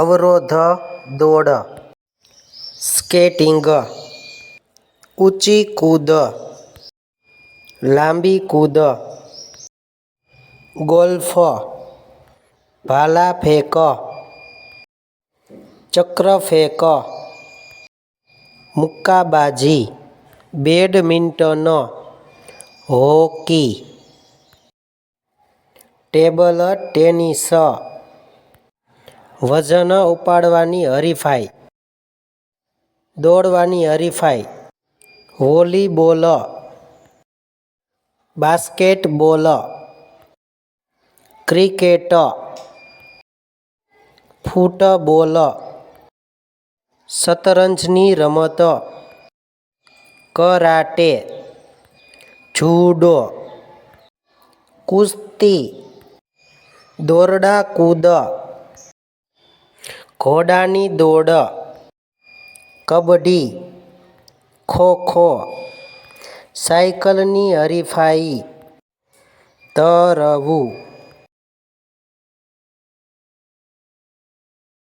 અવરોધ દોડ. સ્કેટિંગ. ઊંચી કૂદ. લાંબી કૂદ. ગોલ્ફ. ભાલા ફેંક. ચક્ર ફેંક. મુક્કાબાજી. બેડમિન્ટન. હોકી. Table tennis. વજન ઉપાડવાની હરીફાઈ. દોડવાની હરીફાઈ. વોલીબોલ. બાસ્કેટબોલ. ક્રિકેટ. ફૂટબોલ. શતરંજની રમત. કરાટે. જુડો. કુસ્તી. દોરડા કૂદ. ઘોડાની દોડ. કબડ્ડી. ખોખો સાયકલની હરીફાઈ. તરવું.